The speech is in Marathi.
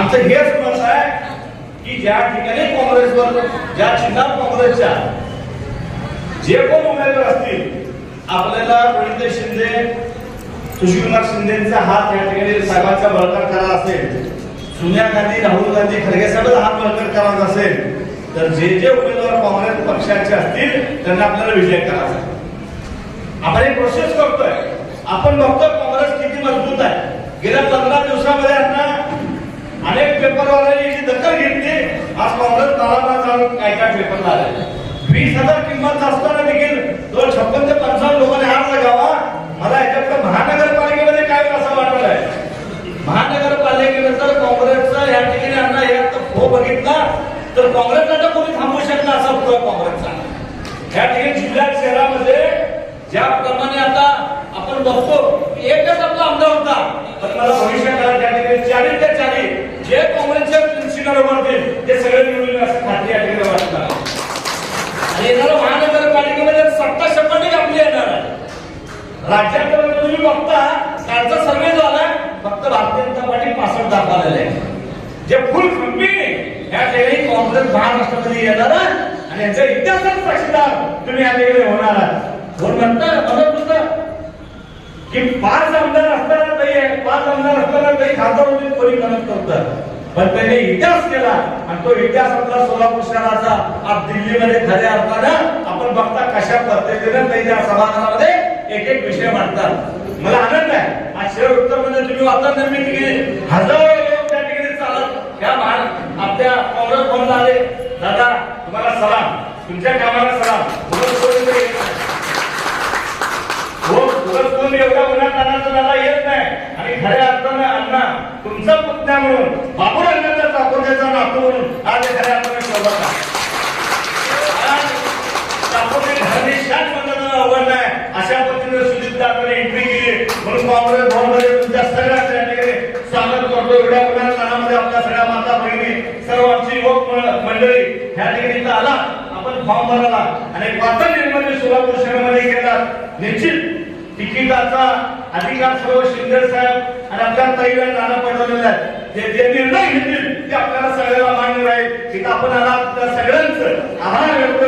आमचं हेच मत आहे की ज्या ठिकाणी काँग्रेसवर ज्या चिन्हात काँग्रेसच्या जे कोण उमेदवार असतील आपल्याला प्रणित शिंदे सुशीलकुमार शिंदेचा हात या ठिकाणी साहेबांचा बळकट करायचा असेल सोनिया गांधी राहुल गांधी खरगे साहेबांचा हात बळकट करायचा असेल तर जे जे उमेदवार काँग्रेस पक्षाचे असतील त्यांना आपल्याला विजय करायचा आपण एक प्रोसेस करतोय. आपण बघतोय काँग्रेस किती मजबूत आहे. गेल्या पंधरा दिवसामध्ये आता काय आहे. वीस हजार किंमत असताना देखील दोन छप्पन ते पंचावन्न लोकांनी हात लगावा मला याच्यात महानगरपालिकेमध्ये काय असं वाटत आहे? महानगरपालिकेनंतर काँग्रेसचा या ठिकाणी अण्णा एक तर हो बघितला तर काँग्रेसला तर कोणी थांबवू शकला असा होतो काँग्रेसचा. या ठिकाणी जिल्ह्यात शहरामध्ये ज्याप्रमाणे आता आपण बघतो की एकच आपला आमदार होता पण मला भविष्यकाळात त्या ठिकाणी चाळीस ते चाळीस जे काँग्रेसच्या शिणार उभारतील ते सगळे निवडून असं खात्री या ठिकाणी वाटतं आणि येणाऱ्या महानगरपालिकेमध्ये सत्ता शंभर टक्के आपली येणार आहे राज्याकडे तुम्ही बघता कालचा सर्वे झाला फक्त भारतीय जनता पार्टी पासष्ट दाखवलेले आहे जे फुल खंबीर या ठिकाणी काँग्रेस महाराष्ट्रामध्ये येणार आणि यांचा इतिहासात साक्षीदार तुम्ही या ठिकाणी होणार कोण म्हणतं म्हणत होतं की पाच आमदार असताना तरी पाच आमदार असताना तरी खासदार होते कोणी म्हणत नव्हतं पण त्यांनी इतिहास केला आणि तो इतिहास आपला सोलापूर शहराचा आज दिल्लीमध्ये खऱ्या अर्थानं आपण बघता कशा पद्धतीने ते त्या सभागृहामध्ये एक एक विषय मांडतात मला आनंद आहे. आज शहर उत्तरमध्ये तुम्ही वाता मी तिकडे हजारो लोक त्या ठिकाणी चालत त्या महान आपल्या काँग्रेस भवनला आले. दादा तुम्हाला सलाम. तुमच्या कामाला सलाम. एवढा कोणी दादा येत नाही. हो, येत नाही. आणि खऱ्या अर्थानं अण्णा तुमचा पुतण्या म्हणून बाबू अण्णाचा चाकोऱ्याचा नातू म्हणून आज हे खऱ्या अर्थाने सोबत आहे आज चाकोरी घराने शाट पद्धतीनं अवघड नाही अशा पद्धतीने सुजित आपण एंट्री केली. म्हणून काँग्रेस भवनमध्ये तुमच्या सगळ्या त्या ठिकाणी स्वागत करतो. एवढ्या आपल्या सगळ्या माता सर्व आमची युवक मंडळी ह्या ठिकाणी आला. आपण फॉर्म आणि निर्माण सोलापूर शहरामध्ये निश्चित तिकिटाचा अधिकार सर्व शिंदे साहेब आणि आपल्या ताईला नाना पडवलेला आहे जे जे निर्णय घेतील ते आपल्याला सगळ्याला मान्य राहील. तिथं आपण आला आपल्या सगळ्यांचं आभार व्यक्त